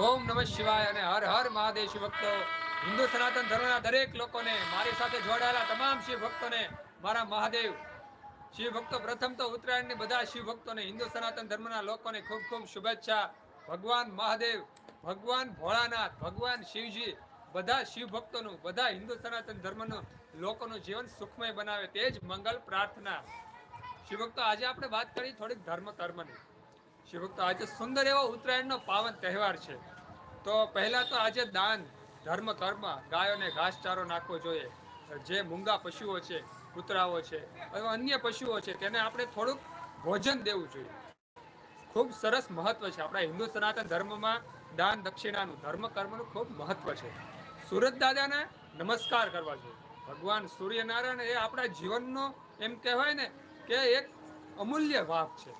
ઓમ નમઃ શિવાય અને હર હર મહાદેવ શિવ ભક્તો. હિન્દુ સનાતન ધર્મના દરેક લોકોને, મારી સાથે જોડાયેલા તમામ શિવ ભક્તોને, મારા મહાદેવ. શિવ ભક્તો, પ્રથમ તો ઉત્તરાયણની બધા શિવ ભક્તોને, હિન્દુ સનાતન ધર્મના લોકોને ખૂબ ખૂબ શુભેચ્છા. ભગવાન મહાદેવ, ભગવાન ભોળાનાથ, ભગવાન શિવજી, બધા શિવ ભક્તોનું, બધા હિન્દુ સનાતન ધર્મનું, લોકોનું જીવન સુખમય બનાવે તે જ મંગલ પ્રાર્થના. શિવ ભક્તો, આજે આપણે વાત કરી થોડીક ધર્મ કર્મની શિવભક્તો આજે સુંદર એવો ઉત્તરાયણનો પાવન તહેવાર છે. તો પહેલાં તો આજે દાન, ધર્મ, કર્મ ગાયોને ઘાસચારો નાખવો જોઈએ. જે મૂંગા પશુઓ છે, કૂતરાઓ છે અથવા અન્ય પશુઓ છે, તેને આપણે થોડુંક ભોજન દેવું જોઈએ. ખૂબ સરસ મહત્વ છે. આપણા હિન્દુ સનાતન ધર્મમાં દાન દક્ષિણાનું, ધર્મ, કર્મનું ખૂબ મહત્વ છે. સુરત દાદાને નમસ્કાર કરવા જોઈએ. ભગવાન સૂર્યનારાયણ એ આપણા જીવનનો એમ કહેવાય ને કે એક અમૂલ્ય ભાગ છે.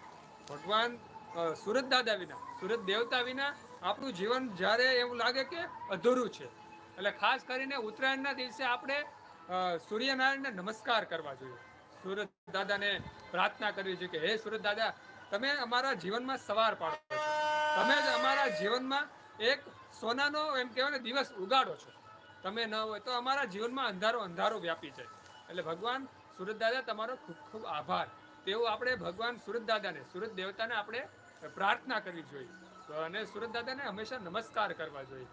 ભગવાન સુરત દાદા વિના, સુરત દેવતા વિના આપણું જીવન જ્યારે એવું લાગે કે અધૂરું છે. એટલે ખાસ કરીને ઉત્તરાયણના દિવસે આપણે સૂર્યનારાયણને નમસ્કાર કરવા જોઈએ. સુરત દાદાને પ્રાર્થના કરવી જોઈએ કે, હે સુરત દાદા, તમે અમારા જીવનમાં સવાર પાડો છો. તમે જ અમારા જીવનમાં એક સોનાનો એમ કહેવાય ને, દિવસ ઉગાડો છો. તમે ન હોય તો અમારા જીવનમાં અંધારો અંધારો વ્યાપી જાય. એટલે ભગવાન સુરત દાદા, તમારો ખૂબ ખૂબ આભાર. તેવું આપણે ભગવાન સુરત દાદાને, સુરત દેવતાને આપણે પ્રાર્થના કરવી જોઈએ. અને સુરત દાદાને હંમેશા નમસ્કાર કરવા જોઈએ.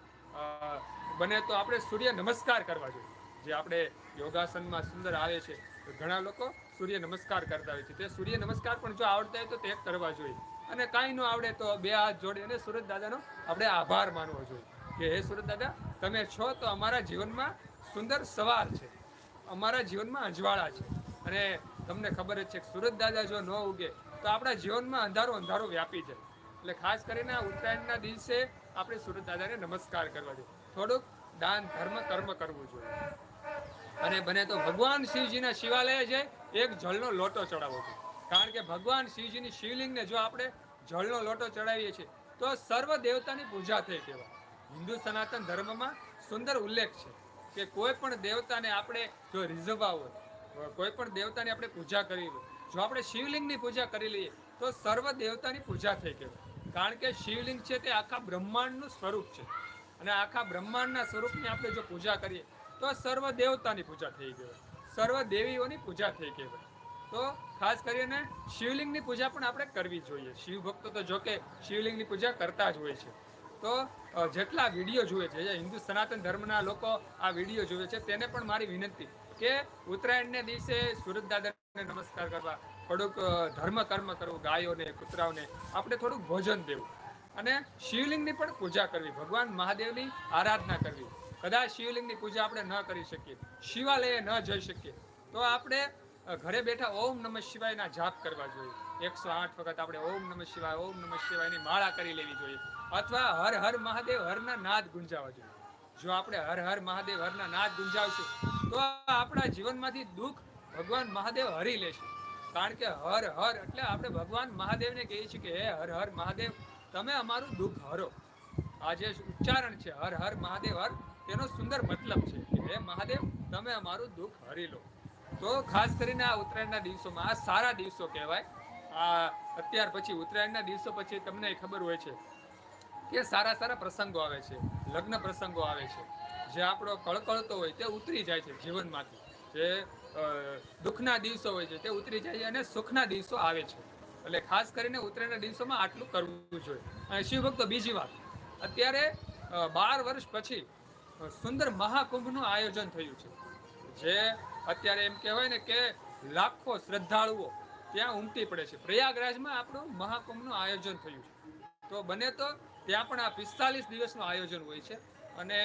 બને તો આપણે સૂર્ય નમસ્કાર કરવા જોઈએ. જે આપણે યોગાસનમાં સુંદર આવે છે ઘણા લોકો સૂર્ય નમસ્કાર કરતા હોય છે. તે સૂર્ય નમસ્કાર પણ જો આવડતા હોય તો તે કરવા જોઈએ. અને કાંઈ ન આવડે તો બે હાથ જોડી અને સુરત દાદાનો આપણે આભાર માનવો જોઈએ. કે હે સુરત દાદા, તમે છો તો અમારા જીવનમાં સુંદર સવાર છે. અમારા જીવનમાં અજવાળા છે. અને તમને ખબર જ છે કે સુરત દાદા જો ન ઉગે તો આપણા જીવનમાં અંધારો અંધારો વ્યાપી જાય એટલે ખાસ કરીને આ ઉત્તરાયણના દિવસે આપણે સુરત દાદાને નમસ્કાર કરવા જોઈએ. થોડુંક દાન, ધર્મ, કર્મ કરવું જોઈએ. અને બને તો ભગવાન શિવજીના શિવાલય છે, એક જળનો લોટો ચડાવવો જોઈએ. કારણ કે ભગવાન શિવજીની શિવલિંગને જો આપણે જળનો લોટો ચડાવીએ છીએ, તો સર્વ દેવતાની પૂજા થઈ કહેવાય. હિન્દુ સનાતન ધર્મમાં સુંદર ઉલ્લેખ છે કે કોઈ પણ દેવતાને આપણે જો રીઝવવા હોય કોઈ પણ દેવતાની આપણે પૂજા કરવી હોય જો આપણે શિવલિંગની પૂજા કરી લઈએ, તો સર્વ દેવતાની પૂજા થઈ કહેવાય કારણ કે શિવલિંગ છે તે આખા બ્રહ્માંડનું સ્વરૂપ છે. અને આખા બ્રહ્માંડના સ્વરૂપની આપણે જો પૂજા કરીએ, તો સર્વ દેવતાની પૂજા થઈ કહેવાય સર્વ દેવીઓની પૂજા થઈ કહેવાય તો ખાસ કરીને શિવલિંગની પૂજા પણ આપણે કરવી જોઈએ. શિવ ભક્તો તો જોકે શિવલિંગની પૂજા કરતા જ હોય છે. તો જેટલા વીડિયો જુએ છે હિન્દુ સનાતન ધર્મના લોકો આ વીડિયો જુએ છે, તેને પણ મારી વિનંતી કે ઉત્તરાયણને દિવસે સુરત દાદાને નમસ્કાર કરવા. થોડુંક ધર્મ કર્મ કરવું, ગાયોને, કૂતરાઓને આપણે થોડુંક ભોજન દેવું. અને શિવલિંગની પણ પૂજા કરવી. ભગવાન મહાદેવની આરાધના કરવી. કદાચ શિવલિંગની પૂજા આપણે ન કરી શકીએ, શિવાલયે ન જઈ શકીએ, તો આપણે ઘરે બેઠા ઓમ નમઃ શિવાયના જાપ કરવા જોઈએ. એકસો આઠ વખત આપણે ઓમ નમઃ શિવાય, ઓમ નમઃ શિવાયની માળા કરી લેવી જોઈએ. અથવા હર હર મહાદેવ હરના નાદ ગુંજાવા જોઈએ. જો આપણે હર હર મહાદેવ હરના નાદ ગુંજાવશું, તો આપણા જીવનમાંથી દુઃખ ભગવાન મહાદેવ હરી લેશે કારણ કે હર હર એટલે આપણે ભગવાન મહાદેવને કહીએ છીએ કે, હે હર હર મહાદેવ, તમે અમારું દુઃખ હરો. આ જે ઉચ્ચારણ છે, હર હર મહાદેવ, હર. તેનો સુંદર મતલબ છે કે, હે મહાદેવ, તમે અમારું દુઃખ હરી લો. તો ખાસ કરીને આ ઉત્તરાયણના દિવસોમાં, આ સારા દિવસો કહેવાય. આ અત્યાર પછી ઉત્તરાયણના દિવસો પછી તમને ખબર હોય છે કે સારા સારા પ્રસંગો આવે છે, લગ્ન પ્રસંગો આવે છે. જે આપણો કળકળતો હોય તે ઉતરી જાય છે જીવનમાંથી. જે દુઃખના દિવસો હોય છે તે ઉતરી જાય છે અને સુખના દિવસો આવે છે. એટલે ખાસ કરીને ઉત્તરાયણના દિવસોમાં આટલું કરવું જોઈએ. અને શિવભક્તો, બીજી વાત. અત્યારે બાર વર્ષ પછી સુંદર મહાકુંભનું આયોજન થયું છે. જે અત્યારે એમ કહેવાય ને કે લાખો શ્રદ્ધાળુઓ ત્યાં ઉમટી પડે છે. પ્રયાગરાજમાં આપણું મહાકુંભનું આયોજન થયું છે. તો બને તો ત્યાં પણ આ પિસ્તાલીસ દિવસનું આયોજન હોય છે. અને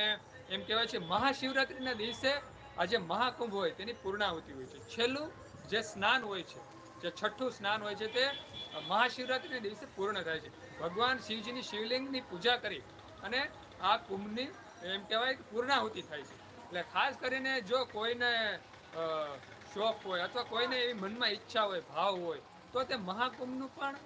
એમ કહેવાય છે, મહાશિવરાત્રિના દિવસે આ જે મહાકુંભ હોય તેની પૂર્ણાહુતિ હોય છે. છેલ્લું જે સ્નાન હોય છે, જે છઠ્ઠું સ્નાન હોય છે તે મહાશિવરાત્રિના દિવસે પૂર્ણ થાય છે. ભગવાન શિવજીની શિવલિંગની પૂજા કરી અને આ કુંભની એમ કહેવાય કે પૂર્ણાહુતિ થાય છે. એટલે ખાસ કરીને જો કોઈને શોખ હોય અથવા કોઈને એવી મનમાં ઈચ્છા હોય, ભાવ હોય, તો તે મહાકુંભનું પણ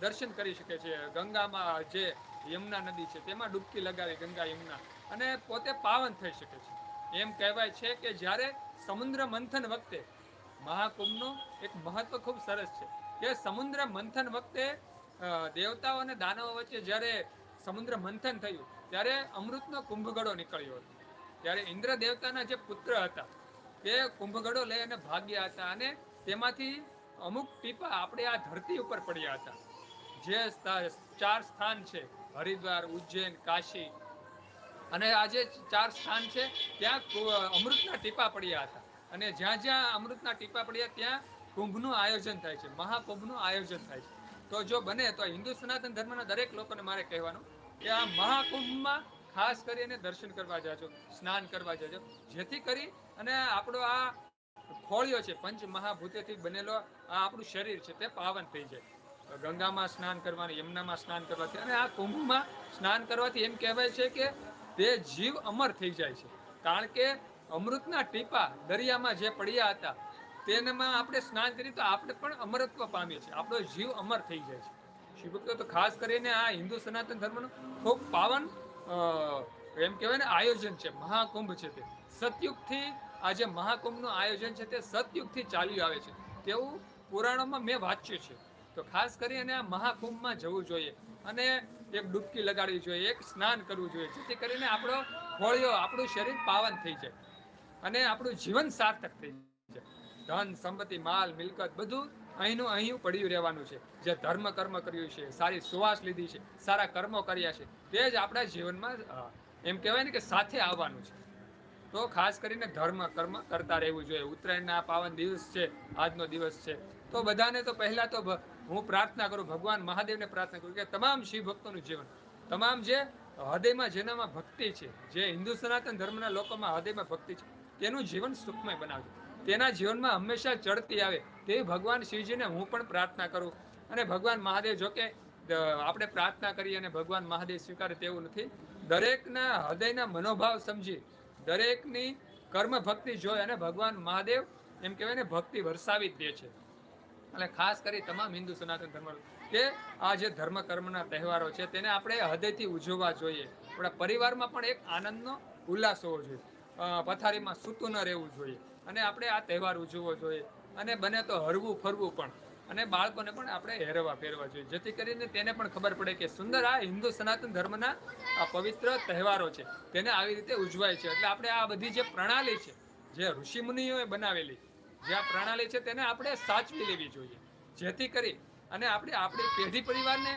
દર્શન કરી શકે છે. ગંગામાં જે યમુના નદી છે તેમાં ડૂબકી લગાવી ગંગા યમુના અને પોતે પાવન થઈ શકે છે. એમ કહેવાય છે કે જ્યારે સમુદ્ર મંથન વખતે મહાકુંભનું એક મહત્વ ખૂબ સરસ છે કે સમુદ્ર મંથન વખતે દેવતાઓ અને દાનવો વચ્ચે જ્યારે સમુદ્ર મંથન થયું, ત્યારે અમૃતનો કુંભગળો નીકળ્યો હતો. ત્યારે ઇન્દ્ર દેવતાના જે પુત્ર હતા, તે કુંભગળો લઈ અને ભાગ્યા હતા અને તેમાંથી અમુક ટીપા આપણે આ ધરતી ઉપર પડ્યા હતા. જે ચાર સ્થાન છે, હરિદ્વાર, ઉજ્જૈન, કાશી અને આ જે ચાર સ્થાન છે, ત્યાં અમૃતના ટીપા પડ્યા હતા. અને જ્યાં જ્યાં અમૃતના ટીપા પડ્યા, ત્યાં કુંભનું આયોજન થાય છે, મહાકુંભનું આયોજન થાય છે. તો જો બને, તો હિન્દુ સનાતન ધર્મના દરેક લોકોને મારે કહેવાનું કે આ મહાકુંભમાં ખાસ કરીને દર્શન કરવા જાજો, સ્નાન કરવા જાજો. જેથી કરી અને આપણો આ ખોળિયો છે પંચ મહાભૂતેથી બનેલો આ આપણું શરીર છે, તે પાવન થઈ જાય. ગંગામાં સ્નાન કરવાનું, યમુનામાં સ્નાન કરવાથી. અને આ કુંભમાં સ્નાન કરવાથી એમ કહેવાય છે કે તે જીવ અમર થઈ જાય છે. કારણ કે અમૃતના ટીપા દરિયામાં જે પડ્યા હતા, તેનામાં આપણે સ્નાન કરીએ તો આપણે પણ અમરત્વ પામીએ છીએ. આપણો જીવ અમર થઈ જાય છે. શિવભક્તો તો ખાસ કરીને આ હિન્દુ સનાતન ધર્મનું ખૂબ પાવન એમ કહેવાય ને, આયોજન છે, મહાકુંભ છે તે. સતયુગથી આ જે મહાકુંભનું આયોજન છે તે સતયુગથી ચાલ્યું આવે છે. તેવું પુરાણોમાં મેં વાંચ્યું છે. તો ખાસ કરીને આ મહાકુંભમાં જવું જોઈએ. અને એક ડૂબકી લગાડવી જોઈએ, એક સ્નાન કરવું જોઈએ, જેથી કરીને આપણો હોળિયો આપણું શરીર પાવન થઈ જાય અને આપણું જીવન સાર્થક થઈ જાય. ધન, સંપત્તિ, માલ, મિલકત બધું અહીંનું અહીં પડ્યું રહેવાનું છે. જે ધર્મ કર્મ કર્યું છે, સારી સુવાસ લીધી છે, સારા કર્મો કર્યા છે, તે જ આપણા જીવનમાં એમ કહેવાય ને કે સાથે આવવાનું છે. તો ખાસ કરીને ધર્મ, કર્મ કરતા રહેવું જોઈએ. ઉત્તરાયણના પાવન દિવસ છે, આજનો દિવસ છે. તો બધાને તો પહેલાં તો હું પ્રાર્થના કરું, ભગવાન મહાદેવને પ્રાર્થના કરું કે તમામ શિવ ભક્તોનું જીવન, તમામ જે હૃદયમાં જેનામાં ભક્તિ છે, જે હિન્દુ સનાતન ધર્મના લોકોમાં હૃદયમાં ભક્તિ છે, તેનું જીવન સુખમય બનાવજો. તેના જીવનમાં હંમેશા ચડતી આવે તેવી ભગવાન શિવજીને હું પણ પ્રાર્થના કરું. અને ભગવાન મહાદેવ જોકે આપણે પ્રાર્થના કરીએ અને ભગવાન મહાદેવ સ્વીકારે તેવું નથી. દરેકના હૃદયના મનોભાવ સમજી દરેકની કર્મ ભક્તિ જોઈ અને ભગવાન મહાદેવ એમ કહેવાય ને, ભક્તિ વરસાવી જ દે છે. અને ખાસ કરી તમામ હિન્દુ સનાતન ધર્મ કે આ જે ધર્મ કર્મના તહેવારો છે, તેને આપણે હૃદયથી ઉજવવા જોઈએ. આપણા પરિવારમાં પણ એક આનંદનો ઉલ્લાસ હોવો જોઈએ. પથારીમાં સૂતું ન રહેવું જોઈએ. અને આપણે આ તહેવાર ઉજવવો જોઈએ. અને બને તો હરવું ફરવું પણ. અને બાળકોને પણ આપણે હેરવા ફેરવા જોઈએ. જેથી કરીને તેને પણ ખબર પડે કે સુંદર આ હિન્દુ સનાતન ધર્મના આ પવિત્ર તહેવારો છે. તેને આવી રીતે ઉજવાય છે. એટલે આપણે આ બધી જે પ્રણાલી છે, જે ઋષિમુનિઓએ બનાવેલી, જે આ પ્રણાલી છે તેને આપણે સાચવી લેવી જોઈએ. જેથી કરી અને આપણે આપણી પેઢી પરિવારને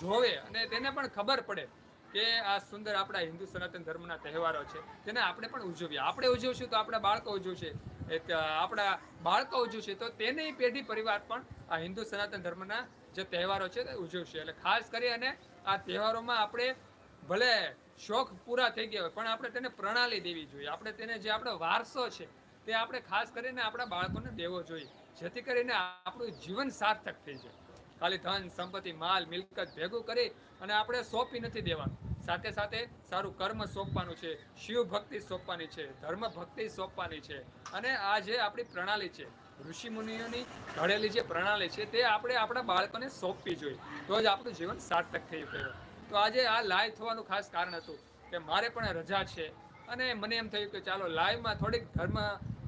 જોવે અને તેને પણ ખબર પડે કે આ સુંદર આપણા હિન્દુ સનાતન ધર્મના તહેવારો છે. તેને આપણે પણ ઉજવીએ. આપણે ઉજવશું તો આપણા બાળકો ઉજવશે. એક આપણા બાળકો ઉજવશે તો તેની પેઢી પરિવાર પણ આ હિન્દુ સનાતન ધર્મના જે તહેવારો છે તે ઉજવશે એટલે ખાસ કરી અને આ તહેવારોમાં આપણે ભલે શોખ પૂરા થઈ ગયા હોય, પણ આપણે તેને પ્રણાલી દેવી જોઈએ. આપણે તેને જે આપણો વારસો છે, તે આપણે ખાસ કરીને આપણા બાળકોને દેવો જોઈએ, જેથી કરીને આપણું જીવન સાર્થક થઈ જાય. ખાલી ધન, સંપત્તિ, માલ, મિલકત ભેગું કરી અને આપણે સોંપી નથી દેવાનું. સાથે સાથે સારું કર્મ સોંપવાનું છે, શિવ ભક્તિ સોંપવાની છે, ધર્મ ભક્તિ સોંપવાની છે. અને આ જે આપણી પ્રણાલી છે, ઋષિ મુનિઓની ઘડેલી જે પ્રણાલી છે, તે આપણે આપણા બાળકોને સોંપવી જોઈએ. તો જ આપણું જીવન સાર્થક થઈ ગયું. તો આજે આ લાઈવ થવાનું ખાસ કારણ હતું કે મારે પણ રજા છે. અને મને એમ થયું કે ચાલો લાઈવમાં થોડીક ધર્મ,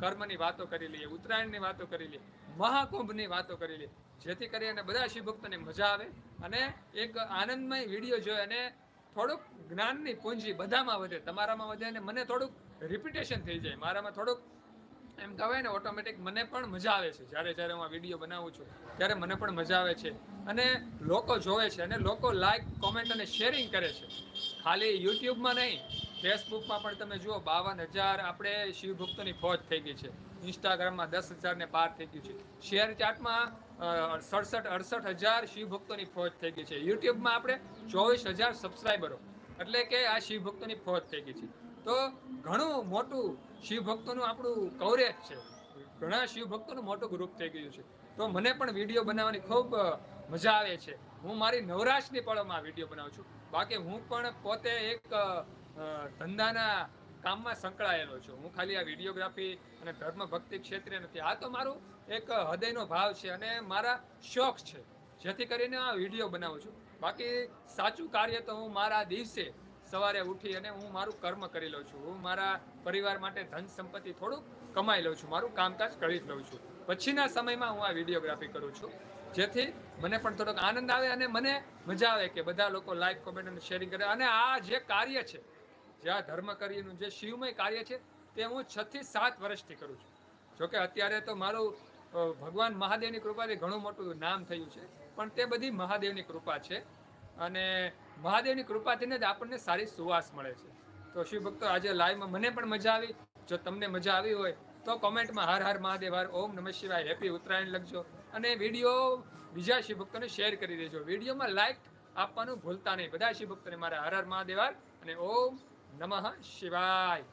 કર્મની વાતો કરી લઈએ, ઉત્તરાયણની વાતો કરી લઈએ, મહાકુંભની વાતો કરી લઈએ. જેથી કરીને બધા શિવભક્તોને મજા આવે અને એક આનંદમય વીડિયો જોઈ અને થોડુંક જ્ઞાનની પૂંજી બધામાં વધે, તમારામાં વધે અને મને થોડુંક રિપીટેશન થઈ જાય. મારામાં થોડુંક એમ કહેવાય ને ઓટોમેટિક મને પણ મજા આવે છે. જ્યારે જ્યારે હું આ વીડિયો બનાવું છું, ત્યારે મને પણ મજા આવે છે. અને લોકો જોવે છે અને લોકો લાઈક કોમેન્ટ અને શેરિંગ કરે છે. ખાલી યુટ્યુબમાં નહીં, ફેસબુકમાં પણ તમે જુઓ, બાવન હજાર આપણે શિવ ભક્તોની ફોજ થઈ ગઈ છે. ઇન્સ્ટાગ્રામમાં દસ હજારને પાર થઈ ગયું છે. શેર ચાર્ટમાં સડસઠ, અડસઠ હજાર શિવ ભક્તોની ફોજ થઈ ગઈ છે. યુટ્યુબમાં આપણે ચોવીસ હજાર સબસ્ક્રાઈબરો એટલે કે આ શિવ ભક્તોની ફોજ થઈ ગઈ છે. તો ઘણું મોટું શિવ ભક્તોનું આપણું કવરેજ છે. ઘણા શિવ ભક્તોનું મોટું ગ્રુપ થઈ ગયું છે. તો મને પણ વીડિયો બનાવવાની ખૂબ મજા આવે છે. હું મારી નવરાશની પળોમાં વીડિયો બનાવું છું. બાકી હું પણ પોતે એક ધંધાના કામમાં સંકળાયેલો છું. હું ખાલી આ વિડીયોગ્રાફી અને ધર્મ ભક્તિ ક્ષેત્રે નથી. આ તો મારું એક હૃદયનો ભાવ છે અને મારા શોખ છે. જેથી કરીને આ વીડિયો બનાવું છું. બાકી સાચું કાર્ય તો હું મારા દિવસે સવારે ઉઠી અને હું મારું કર્મ કરી લઉં છું. હું મારા પરિવાર માટે ધન સંપત્તિ થોડુંક કમાઈ લઉં છું. મારું કામકાજ કરી જ લઉં છું. પછીના સમયમાં હું આ વિડીયોગ્રાફી કરું છું. જેથી મને પણ થોડોક આનંદ આવે અને મને મજા આવે કે બધા લોકો લાઈક કોમેન્ટ અને શેરિંગ કરે. અને આ જે કાર્ય છે, જે આ ધર્મ કાર્યનું જે શિવમય કાર્ય છે, તે હું છથી સાત વર્ષથી કરું છું. જોકે અત્યારે તો મારું ભગવાન મહાદેવની કૃપાથી ઘણું મોટું નામ થયું છે. પણ તે બધી મહાદેવની કૃપા છે અને મહાદેવની કૃપાથી જ આપણને સારી સુવાસ મળે છે. તો શિવ ભક્તો, આજે લાઈવમાં મને પણ મજા આવી. જો તમને મજા આવી હોય, તો કોમેન્ટમાં હર હર મહાદેવ, હર ઓમ નમઃ શિવાય, હેપી ઉત્તરાયણ લખજો. અને વીડિયો બીજા શિવ ભક્તોને શેર કરી દેજો. વિડીયોમાં લાઈક આપવાનું ભૂલતા નહીં. બધા શિવ ભક્તોને મારા હર હર મહાદેવ અને ઓમ નમઃ શિવાય.